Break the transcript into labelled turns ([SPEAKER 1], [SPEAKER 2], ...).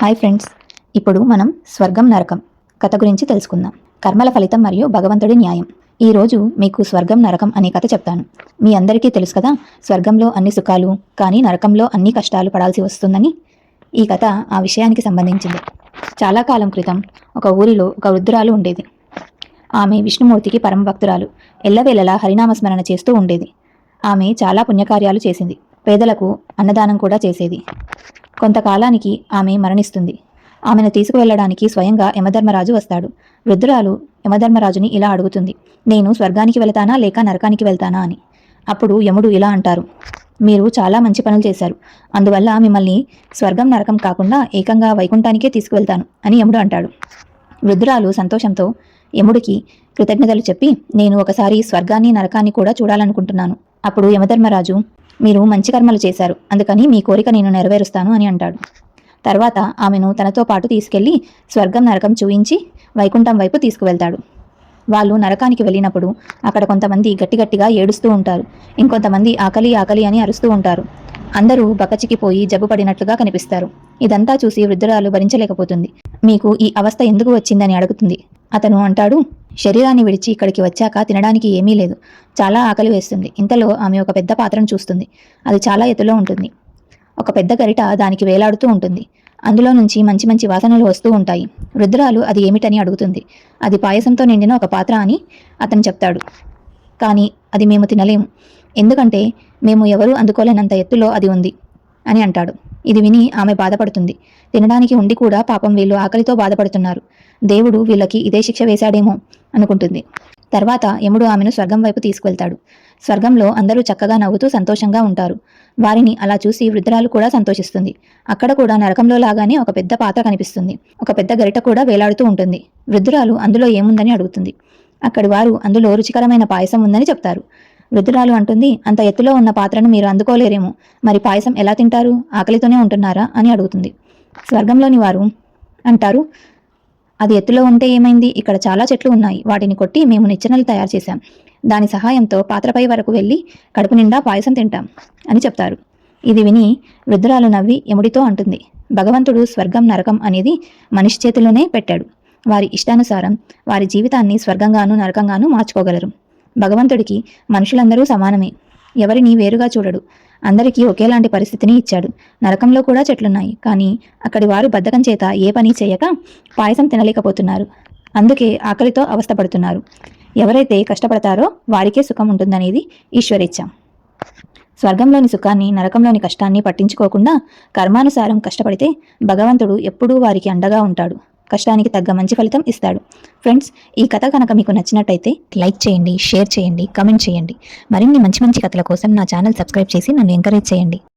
[SPEAKER 1] Hi friends. ఇప్పుడు మనం స్వర్గం నరకం కథ గురించి తెలుసుకుందాం. కర్మల ఫలితం మరియు భగవంతుడి న్యాయం. ఈ రోజు మీకు స్వర్గం నరకం అనే కథ చెప్తాను. మీ అందరికీ తెలుసు కదా స్వర్గంలో అన్ని సుఖాలు కానీ నరకంలో అన్ని కష్టాలు పడాల్సి వస్తుందని ఈ కథ ఆ విషయానికి సంబంధించింది. చాలా కాలం క్రితం ఒక ఊరిలో ఒక వృద్ధురాలు ఉండేది. ఆమె విష్ణుమూర్తికి పరమ భక్తురాలు. ఎల్లవేళలా హరినామస్మరణ చేస్తూ ఉండేది. ఆమె చాలా పుణ్యకార్యాలు చేసింది. పేదలకు అన్నదానం కూడా చేసేది. కొంతకాలానికి ఆమె మరణిస్తుంది. ఆమెను తీసుకువెళ్ళడానికి స్వయంగా యమధర్మరాజు వస్తాడు. వృద్ధురాలు యమధర్మరాజుని ఇలా అడుగుతుంది. నేను స్వర్గానికి వెళ్తానా లేక నరకానికి వెళ్తానా అని. అప్పుడు యముడు ఇలా అంటారు. మీరు చాలా మంచి పనులు చేశారు. అందువల్ల మిమ్మల్ని స్వర్గం నరకం కాకుండా ఏకంగా వైకుంఠానికే తీసుకువెళ్తాను అని యముడు అంటాడు. వృద్ధురాలు సంతోషంతో యముడికి కృతజ్ఞతలు చెప్పి నేను ఒకసారి స్వర్గాన్ని నరకాన్ని కూడా చూడాలనుకుంటున్నాను. అప్పుడు యమధర్మరాజు మీరు మంచి కర్మలు చేశారు. అందుకని మీ కోరిక నేను నెరవేరుస్తాను అని అంటాడు. తర్వాత ఆమెను తనతో పాటు తీసుకెళ్ళి స్వర్గం నరకం చూయించి వైకుంఠం వైపు తీసుకువెళ్తాడు. వాళ్ళు నరకానికి వెళ్ళినప్పుడు అక్కడ కొంతమంది గట్టి గట్టిగా ఏడుస్తూ ఉంటారు. ఇంకొంతమంది ఆకలి ఆకలి అని అరుస్తూ ఉంటారు. అందరూ బకచికిపోయి జబ్బు పడినట్లుగా కనిపిస్తారు. ఇదంతా చూసి వృద్ధురాలు భరించలేకపోతుంది. మీకు ఈ అవస్థ ఎందుకు వచ్చిందని అడుగుతుంది. అతను అంటాడు శరీరాన్ని విడిచి ఇక్కడికి వచ్చాక తినడానికి ఏమీ లేదు. చాలా ఆకలి వేస్తుంది. ఇంతలో ఆమె ఒక పెద్ద పాత్రను చూస్తుంది. అది చాలా ఎత్తులో ఉంటుంది. ఒక పెద్ద గరిట దానికి వేలాడుతూ ఉంటుంది. అందులో నుంచి మంచి మంచి వాసనలు వస్తూ ఉంటాయి. వృద్ధురాలు అది ఏమిటని అడుగుతుంది. అది పాయసంతో నిండిన ఒక పాత్ర అని అతను చెప్తాడు. కానీ అది మేము తినలేము. ఎందుకంటే మేము ఎవరూ అందుకోలేనంత ఎత్తులో అది ఉంది అని అంటాడు. ఇది విని ఆమె బాధపడుతుంది. తినడానికి ఉండి కూడా పాపం వీళ్ళు ఆకలితో బాధపడుతున్నారు. దేవుడు వీళ్ళకి ఇదే శిక్ష వేశాడేమో అనుకుంటుంది. తర్వాత యముడు ఆమెను స్వర్గం వైపు తీసుకువెళ్తాడు స్వర్గంలో అందరూ చక్కగా నవ్వుతూ సంతోషంగా ఉంటారు. వారిని అలా చూసి వృద్ధురాలు కూడా సంతోషిస్తుంది. అక్కడ కూడా నరకంలో లాగానే ఒక పెద్ద పాత్ర కనిపిస్తుంది. ఒక పెద్ద గరిట కూడా వేలాడుతూ ఉంటుంది. వృద్ధురాలు అందులో ఏముందని అడుగుతుంది. అక్కడి వారు అందులో రుచికరమైన పాయసం ఉందని చెప్తారు. వృద్ధురాలు అంటుంది అంత ఎత్తులో ఉన్న పాత్రను మీరు అందుకోలేరేమో. మరి పాయసం ఎలా తింటారు? ఆకలితోనే ఉంటున్నారా? అని అడుగుతుంది. స్వర్గంలోని వారు అంటారు అది ఎత్తులో ఉంటే ఏమైంది? ఇక్కడ చాలా చెట్లు ఉన్నాయి. వాటిని కొట్టి మేము నిచ్చెనలు తయారు చేశాం. దాని సహాయంతో పాత్రపై వరకు వెళ్ళి కడుపు నిండా పాయసం తింటాం అని చెప్తారు. ఇది విని వృద్ధురాలు నవ్వి యముడితో అంటుంది భగవంతుడు స్వర్గం నరకం అనేది మనిషి చేతిలోనే పెట్టాడు. వారి ఇష్టానుసారం వారి జీవితాన్ని స్వర్గంగాను నరకంగాను మార్చుకోగలరు. భగవంతుడికి మనుషులందరూ సమానమే. ఎవరిని వేరుగా చూడడు. అందరికీ ఒకేలాంటి పరిస్థితిని ఇచ్చాడు. నరకంలో కూడా చెట్లున్నాయి. కానీ అక్కడి వారు బద్ధకం చేత ఏ పని చేయక పాయసం తినలేకపోతున్నారు. అందుకే ఆకలితో అవస్థపడుతున్నారు. ఎవరైతే కష్టపడతారో వారికే సుఖం ఉంటుందనేది ఈశ్వరిచ్చ స్వర్గంలోని సుఖాన్ని నరకంలోని కష్టాన్ని పట్టించుకోకుండా కర్మానుసారం కష్టపడితే భగవంతుడు ఎప్పుడూ వారికి అండగా ఉంటాడు. కష్టానికి తగ్గ మంచి ఫలితం ఇస్తాడు. ఫ్రెండ్స్ ఈ కథ కనుక మీకు నచ్చినట్టయితే లైక్ చేయండి షేర్ చేయండి కమెంట్ చేయండి. మరిన్ని మంచి మంచి కథల కోసం నా ఛానల్ సబ్స్క్రైబ్ చేసి నన్ను ఎంకరేజ్ చేయండి.